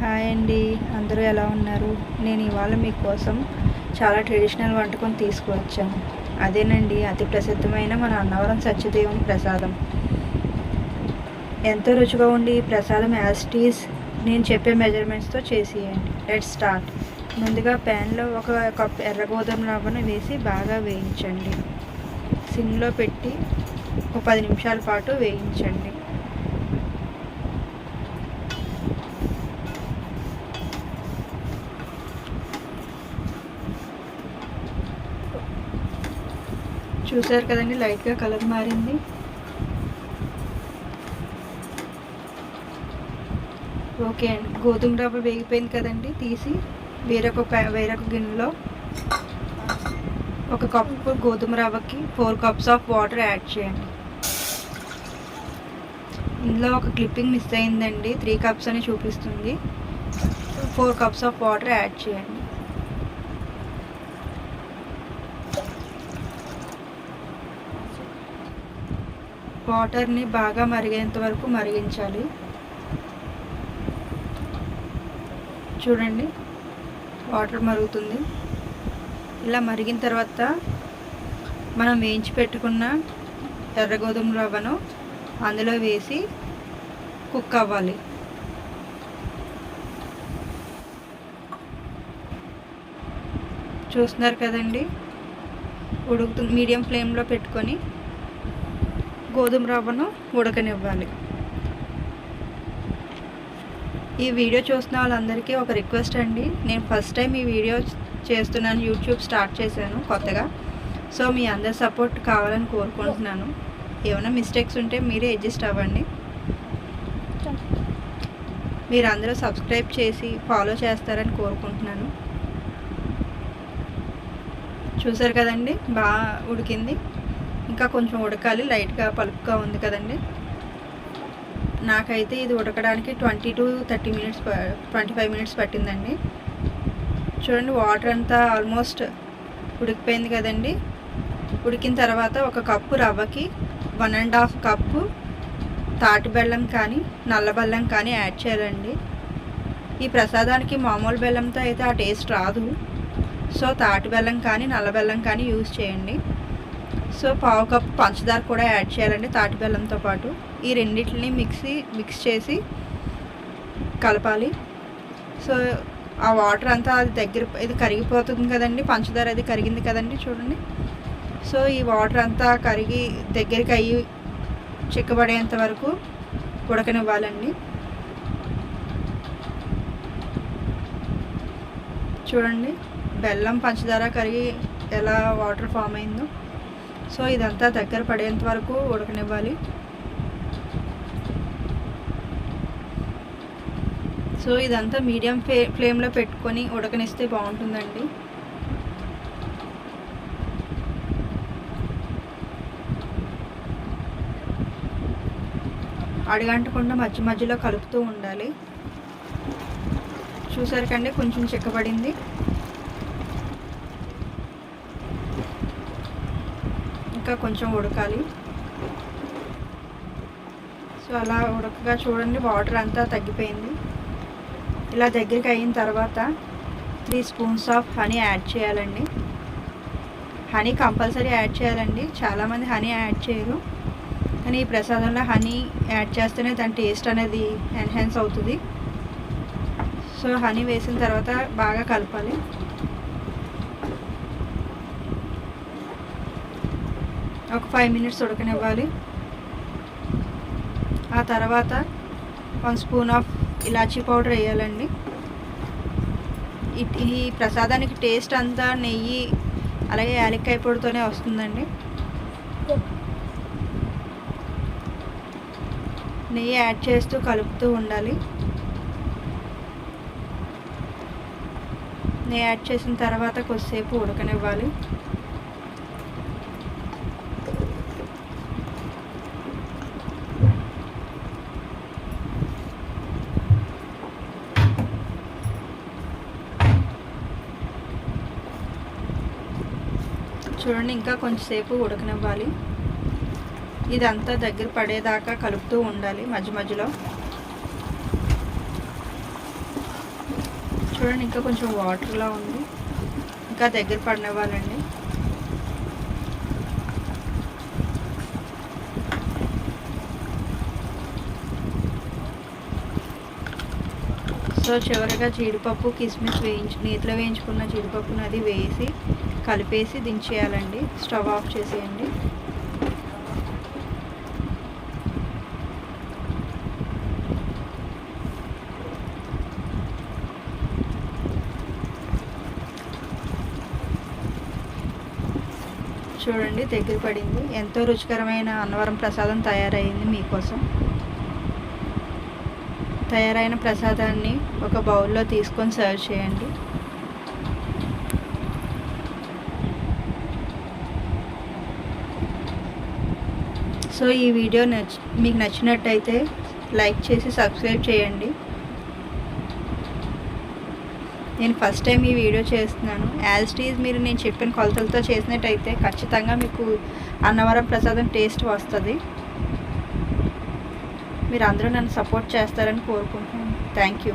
Hi అండి. అందరూ ఎలా ఉన్నారు? నేను ఇవాళ మీకోసం చాలా ట్రెడిషనల్ వంటకం తీసుకువచ్చాను. అదేనండి అతి ప్రసిద్ధమైన మన అన్నవరం సత్యదేవుని ప్రసాదం. ఎంతో రుచిగా ఉండి ఈ ప్రసాదం యాస్టీస్ నేను చెప్పే మెజర్మెంట్స్తో చేసేయండి. Let start. ముందుగా ప్యాన్లో ఒక కప్ ఎర్ర గోధుమ రవ్వను వేసి బాగా వేయించండి. సిమ్లో పెట్టి ఒక పది నిమిషాల పాటు వేయించండి. చూసారు కదండి లైట్గా కలర్ మారింది. ఓకే అండి గోధుమ రవ్వ వేగిపోయింది కదండి తీసి వేరొక వేరొక గిన్నెలో ఒక కప్పు గోధుమ రవ్వకి four cups of water add చేయండి. ఇందులో ఒక క్లిప్పింగ్ మిస్ అయిందండి త్రీ కప్స్ అని చూపిస్తుంది. Four cups of water add చేయండి. వాటర్ని బాగా మరిగేంత వరకు మరిగించాలి. చూడండి వాటర్ మరుగుతుంది. ఇలా మరిగిన తర్వాత మనం వేయించి పెట్టుకున్న ఎర్ర గోధుమ రవ్వను అందులో వేసి కుక్ అవ్వాలి. చూస్తున్నారు కదండి? ఉడుకుతుంది మీడియం ఫ్లేమ్లో పెట్టుకొని గోధుమ రవ్వను ఉడకనివ్వాలి. ఈ వీడియో చూస్తున్న వాళ్ళందరికీ ఒక రిక్వెస్ట్ అండి. నేను ఫస్ట్ టైం ఈ వీడియో చేస్తున్నాను. యూట్యూబ్ స్టార్ట్ చేశాను కొత్తగా. సో మీ అందరి సపోర్ట్ కావాలని కోరుకుంటున్నాను. ఏమైనా మిస్టేక్స్ ఉంటే మీరే అడ్జస్ట్ అవ్వండి. మీరందరూ సబ్స్క్రైబ్ చేసి ఫాలో చేస్తారని కోరుకుంటున్నాను. చూసారు కదండి? బాగా ఉడికింది. ఇంకా కొంచెం ఉడకాలి. లైట్గా పలుపుగా ఉంది కదండి. నాకైతే ఇది ఉడకడానికి twenty to thirty minutes twenty five minutes పట్టిందండి. చూడండి వాటర్ అంతా ఆల్మోస్ట్ ఉడికిపోయింది కదండి. ఉడికిన తర్వాత ఒక కప్పు రవ్వకి వన్ అండ్ హాఫ్ కప్పు తాటి బెల్లం కానీ నల్ల బెల్లం కానీ యాడ్ చేయాలండి. ఈ ప్రసాదానికి మామూలు బెల్లంతో అయితే ఆ టేస్ట్ రాదు. సో తాటి బెల్లం కానీ నల్ల బెల్లం కానీ యూజ్ చేయండి. సో పావు కప్పు పంచదార కూడా యాడ్ చేయాలండి తాటి బెల్లంతో పాటు. ఈ రెండింటిని మిక్సీ మిక్స్ చేసి కలపాలి. సో ఆ వాటర్ అంతా అది దగ్గర ఇది కరిగిపోతుంది కదండి పంచదార అది కరిగింది కదండి చూడండి. సో ఈ వాటర్ అంతా కరిగి దగ్గరికి అయ్యి చిక్కబడేంత వరకు ఉడకనివ్వాలండి. చూడండి బెల్లం పంచదార కరిగి ఎలా వాటర్ ఫామ్ అయిందో. సో ఇదంతా దగ్గర పడేంత వరకు ఉడకనివ్వాలి. సో ఇదంతా మీడియం ఫ్లే ఫ్లేమ్లో పెట్టుకొని ఉడకనిస్తే బాగుంటుందండి. అడగంటకుండా మధ్య మధ్యలో కలుపుతూ ఉండాలి. చూసారు కండి కొంచెం చిక్కబడింది. ఇంకా కొంచెం ఉడకాలి. సో అలా ఉడకగా చూడండి వాటర్ అంతా తగ్గిపోయింది. ఇలా దగ్గరికి అయిన తర్వాత three spoons of honey add చేయాలండి. హనీ కంపల్సరీ యాడ్ చేయాలండి. చాలామంది హనీ యాడ్ చేయరు. కానీ ఈ ప్రసాదంలో హనీ యాడ్ చేస్తేనే దాని టేస్ట్ అనేది ఎన్హాన్స్ అవుతుంది. సో హనీ వేసిన తర్వాత బాగా కలపాలి. ఒక ఫైవ్ మినిట్స్ ఉడకనివ్వాలి. ఆ తర్వాత వన్ స్పూన్ ఆఫ్ ఇలాచీ పౌడర్ వేయాలండి. ఈ ప్రసాదానికి టేస్ట్ అంతా నెయ్యి అలాగే యాలక్కాయ పొడితోనే వస్తుందండి. నెయ్యి యాడ్ చేస్తూ కలుపుతూ ఉండాలి. నెయ్యి యాడ్ చేసిన తర్వాత కొద్దిసేపు ఉడకనివ్వాలి. చూడండి ఇంకా కొంచెంసేపు ఉడకనివ్వాలి. ఇదంతా దగ్గర పడేదాకా కలుపుతూ ఉండాలి మధ్య మధ్యలో. చూడండి ఇంకా కొంచెం వాటర్లా ఉంది. ఇంకా దగ్గర పడినవ్వాలండి. సో చివరిగా జీడిపప్పు కిస్మిస్ వేయించి నీటిలో వేయించుకున్న జీడిపప్పును అది వేసి కలిపేసి దించేయాలండి. స్టవ్ ఆఫ్ చేసేయండి. చూడండి దగ్గర పడింది. ఎంతో రుచికరమైన అన్నవరం ప్రసాదం తయారైంది మీకోసం. తయారైన ప్రసాదాన్ని ఒక బౌల్లో తీసుకొని సర్వ్ చేయండి. సో ఈ వీడియో నచ్ మీకు నచ్చినట్టయితే లైక్ చేసి సబ్స్క్రైబ్ చేయండి. నేను ఫస్ట్ టైం ఈ వీడియో చేస్తున్నాను. యాజ్ టీజ్ మీరు నేను చెప్పిన కొలతలతో చేసినట్టయితే ఖచ్చితంగా మీకు అన్నవరం ప్రసాదం టేస్ట్ వస్తుంది. మీరు అందరూ నన్ను సపోర్ట్ చేస్తారని కోరుకుంటున్నాను. Thank you.